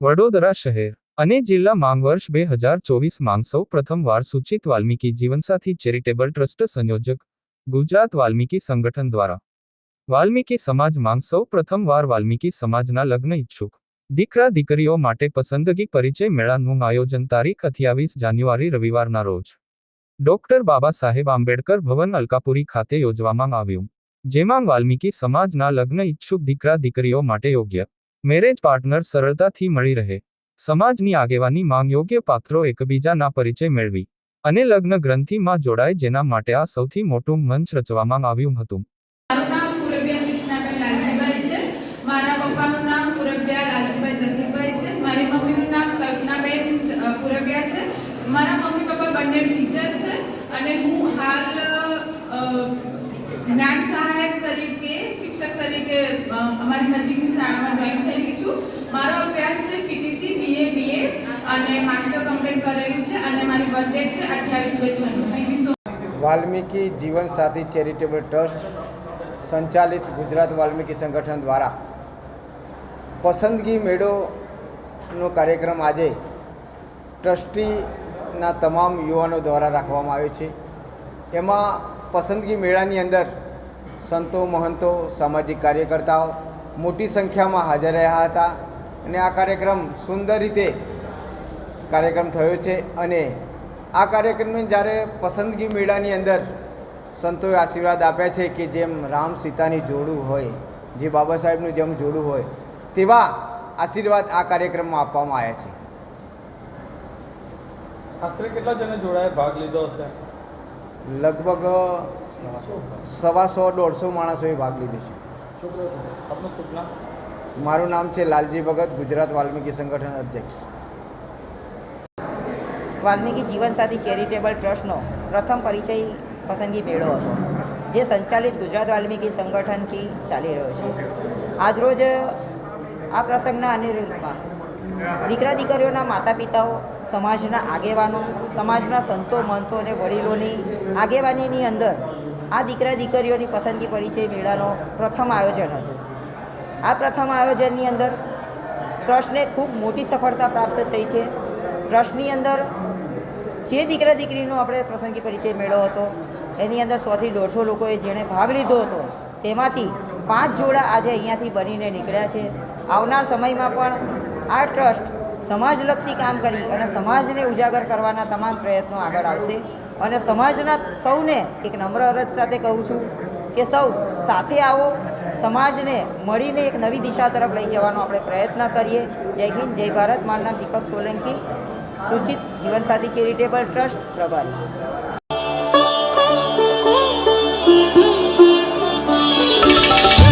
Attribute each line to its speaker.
Speaker 1: વડોદરા શહેર અને જિલ્લા માંગ વર્ષ બે હજાર ચોવીસ માંગ સૌ પ્રથમવાર સૂચિત વાલ્મીકી જીવનસાથી ચેરિટેબલ ટ્રસ્ટ સંયોજક ગુજરાત વાલ્મીકી સંગઠન દ્વારા. વાલ્મીકી સમાજ માંગ સૌ પ્રથમવાર વાલ્મીકી સમાજના લગ્ન ઈચ્છુક. દીકરા દીકરીઓ માટે પસંદગી પરિચય મેળાનું આયોજન તારીખ અઠ્યાવીસ જાન્યુઆરી રવિવારના રોજ. ડોક્ટર બાબા સાહેબ આંબેડકર ભવન અલકાપુરી ખાતે યોજવામાં આવ્યું, જેમાં વાલ્મીકી સમાજના લગ્ન ઈચ્છુક દીકરા દીકરીઓ માટે યોગ્ય મેરેજ પાર્ટનર સરળતાથી મળી રહે. સમાજની આગેવાની માંગ યોગ્ય પાત્રો એકબીજાના પરિચય મેળવી અને લગ્ન ગ્રંથિમાં જોડાય જેના માટે આ સૌથી મોટું મંચ રચવામાં આવ્યું હતું.
Speaker 2: મારું મમ્મી પપ્પા બંને ટીચર છે અને હું હાલ છું. મારો અભ્યાસ છે પીટીસી, બીએ બીએ અને માસ્ટર કમ્પ્લીટ કરેલું છે અને મારી બર્થ ડેટ છે અઠ્યાવીસ બે છન્નું
Speaker 3: વાલ્મીકી જીવન સાથી ચેરિટેબલ ટ્રસ્ટ, સંચાલિત ગુજરાત વાલ્મીકી સંગઠન દ્વારા પસંદગી મેળોનો કાર્યક્રમ આજે ટ્રસ્ટીના તમામ યુવાનો દ્વારા રાખવામાં આવ્યો છે. એમાં પસંદગી મેળાની અંદર સંતો, મહંતો, સામાજિક કાર્યકર્તાઓ મોટી સંખ્યામાં હાજર રહ્યા હતા અને આ કાર્યક્રમ સુંદર રીતે કાર્યક્રમ થયો છે અને આ કાર્યક્રમની જ્યારે પસંદગી મેળાની અંદર સંતોએ આશીર્વાદ આપ્યા છે કે જેમ રામ સીતાની જોડું હોય જે બાબા સાહેબનું જેમ જોડું હોય તેવા આશીર્વાદ આ કાર્યક્રમમાં આપવામાં આવ્યા છે.
Speaker 4: આશરે કેટલા જણે જોડાએ ભાગ લીધો હશે?
Speaker 3: લગભગ સવા સો દોઢસો માણસોએ ભાગ લીધો છે.
Speaker 4: આપનું શુભ નામ?
Speaker 3: મારું નામ છે લાલજી ભગત ગુજરાત વાલ્મીકી સંગઠન અધ્યક્ષ.
Speaker 5: વાલ્મીકી જીવનસાથી ચેરિટેબલ ટ્રસ્ટનો પ્રથમ પરિચય પસંદગી મેળો હતો જે સંચાલિત ગુજરાત વાલ્મીકી સંગઠનથી ચાલી રહ્યો છે. આજરોજ આ પ્રસંગના અનિરૂપમાં દીકરા દીકરીઓના માતા પિતાઓ સમાજના આગેવાનો સમાજના સંતો મંતો અને વડીલોની આગેવાનીની અંદર આ દીકરા દીકરીઓની પસંદગી પરિચય મેળાનો પ્રથમ આયોજન હતું. આ પ્રથમ આયોજનની અંદર ટ્રસ્ટને ખૂબ મોટી સફળતા પ્રાપ્ત થઈ છે. ટ્રસ્ટની અંદર જે દીકરા દીકરીનો આપણે પ્રસંગી પરિચય મેળો હતો, એની અંદર સોથી દોઢસો લોકોએ જેણે ભાગ લીધો હતો, તેમાંથી પાંચ જોડા આજે અહીંયાથી બનીને નીકળ્યા છે. આવનાર સમયમાં પણ આ ટ્રસ્ટ સમાજલક્ષી કામ કરી અને સમાજને ઉજાગર કરવાના તમામ પ્રયત્નો આગળ આવશે. અને સમાજના સૌને એક નમ્ર અરજ સાથે કહું છું કે સૌ સાથે આવો, સમાજને મળીને એક નવી દિશા તરફ લઈ જવાનો આપણે પ્રયત્ન કરીએ. જય હિન્દ, જય ભારત. મારું નામ દીપક સોલંકી. સૂચિત જીવનસાથી ચેરિટેબલ ટ્રસ્ટ પ્રભારી.